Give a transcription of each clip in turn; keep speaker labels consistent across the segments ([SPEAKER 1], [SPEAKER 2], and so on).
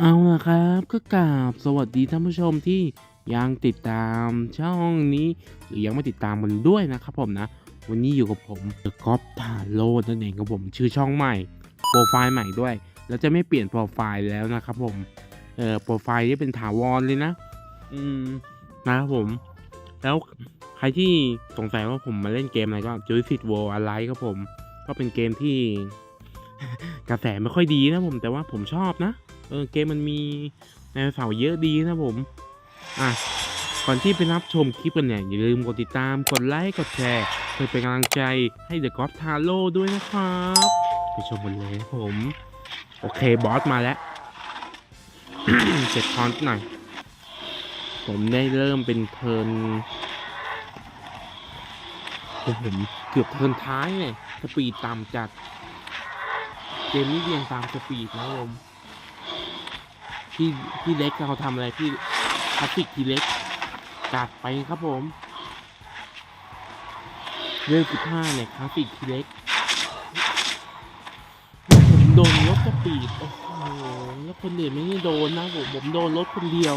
[SPEAKER 1] เอาละครับ ก็กราบสวัสดีท่านผู้ชมที่ยังติดตามช่องนี้ หรือยังไม่ติดตามมันด้วยนะครับผมนะ วันนี้อยู่กับผมเดอะก๊อฟทาโร่นั่นเองครับผมชื่อช่องใหม่โปรไฟล์ใหม่ด้วย แล้วจะไม่เปลี่ยนโปรไฟล์แล้วนะครับผมเออโปรไฟล์ที่เป็นถาวรเลยนะ อืมนะครับผม แล้วใครที่สงสัยว่าผมมาเล่นเกมอะไรก็ j u i c y World Alive ครับผม ก็เป็นเกมที่กระแสไม่ค่อยดีนะผมแต่ว่าผมชอบนะ เออเกมมันมีไดโนเสาร์เยอะดีนะผม อะก่อนที่ไปรับชมคลิปกันเนี่ยอย่าลืมกดติดตามกดไลค์กดแชร์เพื่อเป็นกำลังใจให้ The God t a r o ด้วยนะครับ ไปชมกันเลยครับผม โอเคบอสมาแล้วเจ็ดคอนหน่อย ผมได้เริ่มเป็นเทินผมเกือบเทินท้ายเนี่ยสปีดต่ำจัด เกมนี้เรียงตามสปีดนะครับผม พี่พี่เล็กเขาทำอะไรพี่คลาสสิกพี่เล็กจัดไปครับผมเรื่องสิบห้าเนี่ยคลาสสิกพี่เล็กผมโดนรถสปีดโอ้โหแล้วคนอื่นไม่ได้โดนนะผมผมโดนรถคนเดียว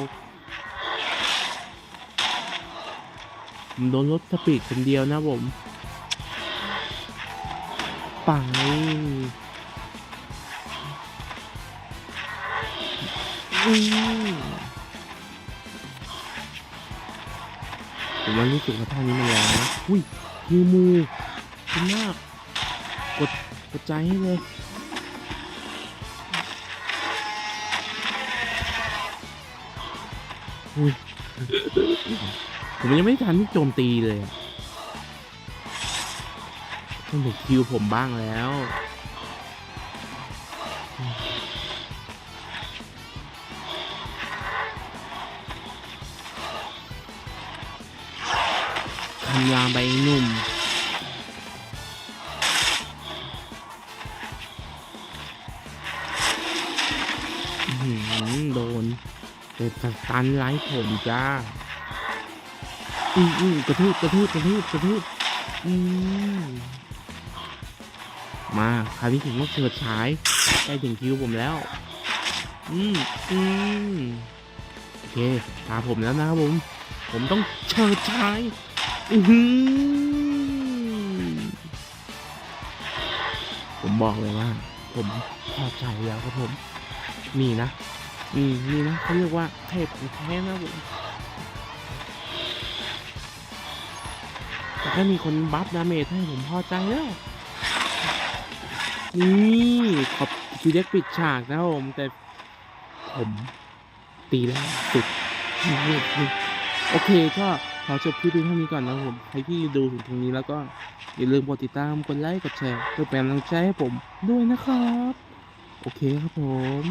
[SPEAKER 1] ผมโดนรถสปีดคนเดียวนะผมไปอืม ผมว่ารู้สึกว่าท่านี้มันแรงนะอุ้ยฮิวมูคุณมาก กดกดใจให้เลยอุ้ยผมยังไม่ทันที่โจมตีเลยต้องถึงคิวผมบ้างแล้ว คำรามใบหนุ่ม โดนเป็นสตันไล่ผมจ้า อืมอืมกระทืบกระทืบกระทืบกระทืบอืมมาคราวนี้ผมต้องเฉิดฉายใกล้ถึงคิวผมแล้ว อืมอืมโอเคตาผมแล้วนะครับผม ผมต้องเฉิดฉาย ผมบอกเลยว่า ผมพอใจแล้วครับผมนี่นะนี่นี่นะเขาเรียกว่าเทพของแท้นะผมแต่ถ้ามีคนบัฟดาเมจให้ผมพอใจแล้ว นี่ขอบทีเด็กปิดฉากนะครับผม แต่ผมตีแล้วสุดโอเคก็ ขอจบคลิปเพียงเท่านี้ก่อนนะครับผมใครที่ดูถึงตรงนี้แล้วก็อย่าลืมกดติดตามกดไลค์กดแชร์เพื่อเป็นกำลังใจให้ผมด้วยนะครับ โอเคครับผม